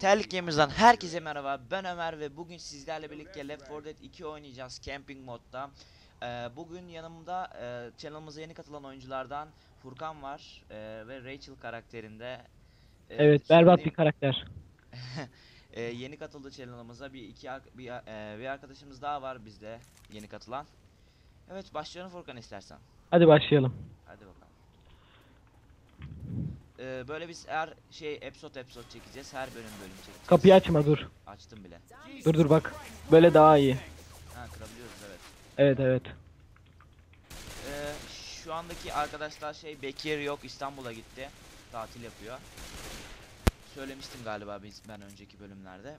Terlik Gamers'dan herkese merhaba. Ben Ömer ve bugün sizlerle birlikte Left 4 Dead 2 oynayacağız camping modda. Ee, bugün yanımda e, channel'ımıza yeni katılan oyunculardan Furkan var e, ve Rachel karakterinde. e, Evet berbat bir karakter. e, yeni katıldı channel'ımıza bir iki bir, e, bir arkadaşımız daha var bizde yeni katılan. Evet başlayalım Furkan istersen. Hadi başlayalım. Hadi bakalım. Ee, böyle biz her şey episode episode çekeceğiz. Her bölüm bölüm çekeceğiz. Kapıyı açma dur. Açtım bile. Dur dur bak. Böyle daha iyi. Ha kırabiliyoruz evet. Evet evet. Ee, şu andaki arkadaşlar şey Bekir yok İstanbul'a gitti. Tatil yapıyor. Söylemiştim galiba biz ben önceki bölümlerde.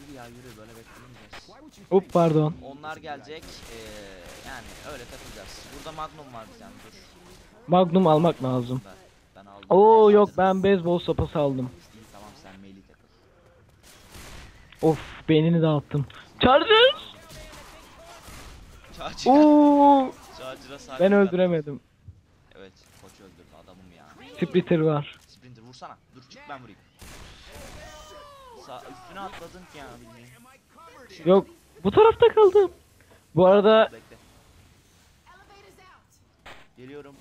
Yürü ya yürü böyle beklemeyeceğiz. Hop pardon. Onlar gelecek. ee, yani öyle takılacağız. Burada Magnum var bir tane dur. Magnum almak lazım. Ben, ben aldım. Oo yok ben beyzbol sopası aldım. İyi tamam sen melee takıl. Of beynini dağıttım. Charger! Charger'a Oo Charger'a sahip ben öldüremedim. Evet koç öldürdü adamım ya. Splitter var. Sprinter vursana. Dur çık ben vurayım. Sağ üstüne atladın ki ya bildiğin. Yok bu tarafta kaldım. Bu arada Bekle. Geliyorum.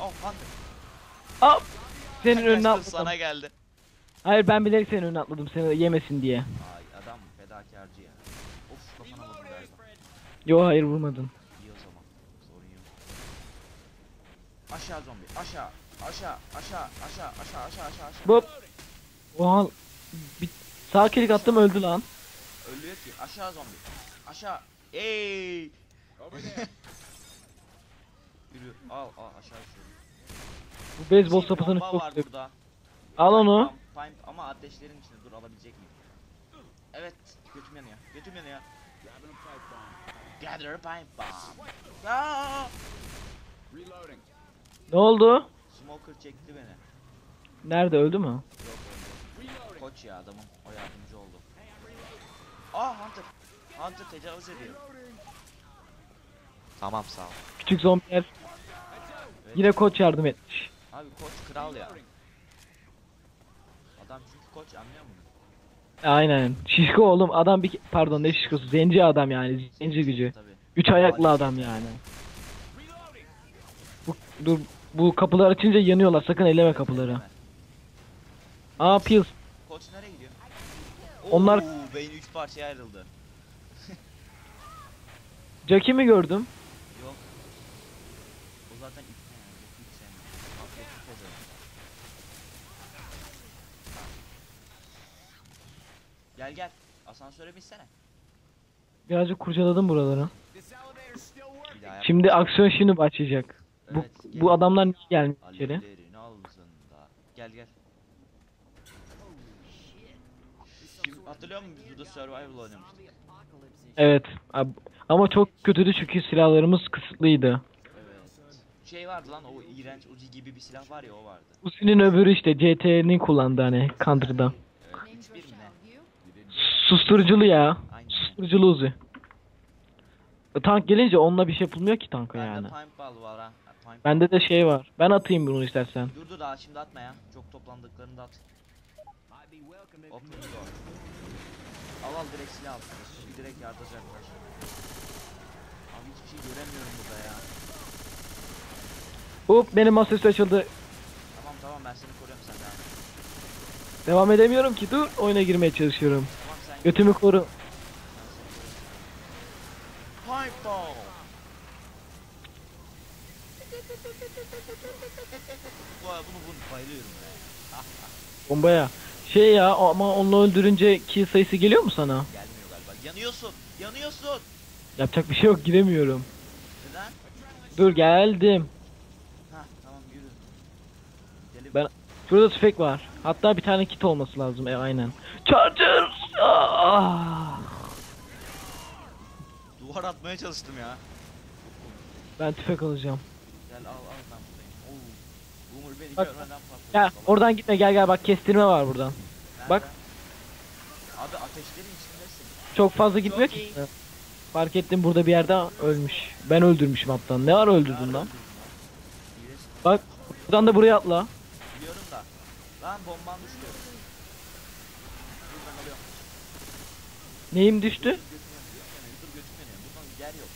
Oh Hunter. Hop! Senin önüne atladım. Sana geldi. Hayır ben bilerek senin önüne atladım seni yemesin diye. Ay adam fedakarcı ya. Of kafana vurdum galiba. Yo hayır vurmadın. İyi o zaman. Sorun yok. Aşağı zombi. Aşağı. Aşağı. Aşağı. Aşağı. Aşağı. Aşağı. Aşağı. aşağı. Hop. Oha. Bir sağ klik attım öldü lan. Ölüyor ki. Aşağı zombi. Aşağı. Ey. Yürü. Al al aşağı düşüyorum. Bu beyzbol Şey, bomba çok var seviyorum. burada. Al onu. Pump- ama ateşlerin içinde dur alabilecek miyim? Evet, götüm yanıyor. Götüm yanıyor. Gather a pipe bomb. Aa! Ne oldu? Smoker çekti beni. Nerede öldü mü? Yok. Koç ya adamım. O yardımcı oldu. Aa Hunter. Hunter tecavüz ediyor. Tamam sağ ol. Küçük zombiler. Yine koç yardım etmiş. Abi koç kral ya. Adam çünkü koç anlıyor musun? Aynen. Şişko oğlum adam bir pardon ne şişkosu zenci adam yani zenci gücü. Tabii. Üç ayaklı adam yani. Bu, dur bu kapılar açınca yanıyorlar sakın elleme kapıları. Aa Pills. Koç nereye gidiyor? Onlar- Oo, beyni üç parçaya ayrıldı. Jackie mi gördüm? Yok. O zaten ip ne yani? Hiç sevmem. Atletik pezevenk. Gel gel. Asansöre binsene. Birazcık kurcaladım buraları. Bir daha yap. Şimdi aksiyon şimdi başlayacak. Bu Evet, gel. bu adamlar niye gelmiş içeri? Alevlerin altında. Gel gel. Şimdi hatırlıyor musun biz burada survival oynamıştık? Evet. ab- Ama çok kötüydü çünkü silahlarımız kısıtlıydı. Evet. Şey vardı lan o iğrenç Uzi gibi bir silah var ya o vardı. Uzi'nin öbürü işte CT'nin kullandı hani Counter'da. Evet. Hiçbir mi ne? Susturuculu ya. Aynen. Susturuculu Uzi. E, Tank gelince onunla bir şey yapılmıyor ki tanka Bende yani. pipe ball var ha. Bende de şey var. Ben atayım bunu istersen. Dur dur daha şimdi atma ya. Çok toplandıklarında at. Open door. Al al direkt silah al. Bir direkt yardacaklar. Abi hiçbir şey göremiyorum burada ya. Hop benim masaüstü açıldı. Tamam tamam ben seni koruyorum sen devam et. Devam edemiyorum ki. Dur oyuna girmeye çalışıyorum. Götümü koru. ben. Bu bunu bunu bayılıyorum ya. Bombaya. Şey ya ama onu öldürünce kill sayısı geliyor mu sana? Gelmiyor galiba. Yanıyorsun. Yanıyorsun. Yapacak bir şey yok giremiyorum. Neden? Dur geldim. Ha tamam yürü. Gidelim. Ben- Şurada tüfek var. Hatta bir tane kit olması lazım. E aynen. Charger! Atmaya çalıştım ya. Ben tüfek alacağım. Gel al al ben buradayım. Oo. Boomer beni Bak- görmeden patladı. Baba. oradan gitme gel gel bak kestirme var buradan. Nerede? bak. Abi ateşlerin içindesin. Çok fazla gitmiyor ki. iyi. Fark ettim burada bir yerde ölmüş. Ben öldürmüşüm hatta. Ne ara öldürdün lan? Bak buradan da buraya atla. Biliyorum da. Lan bomban düştü. Dur ben alıyorum. Neyim düştü? Götüm yanıyor, götüm yanıyor. Dur götüm yanıyor. Buradan yer yok.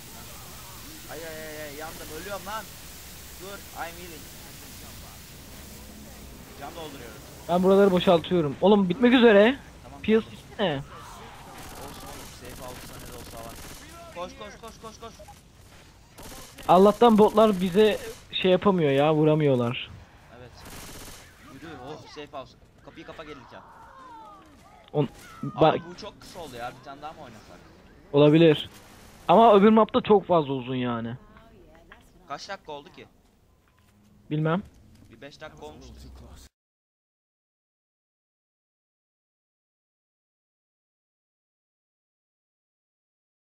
Ay ay ay ay yandım ölüyorum lan. Dur I'm healing. Can dolduruyorum. Ben buraları boşaltıyorum. Oğlum bitmek üzere. Tamam. Pills ne? Olsun oğlum. Safe altı saniye de olsa var. Koş koş koş koş koş. Allah'tan botlar bize şey yapamıyor ya vuramıyorlar. Evet. Yürü. Oh safe house. Kapıyı kapa gelirken. On, bak Abi bu çok kısa oldu ya. Bir tane daha mı oynasak? olabilir. Ama öbür mapta çok fazla uzun yani. Kaç dakika oldu ki? Bilmem. Bir 5 dakika olmuştu.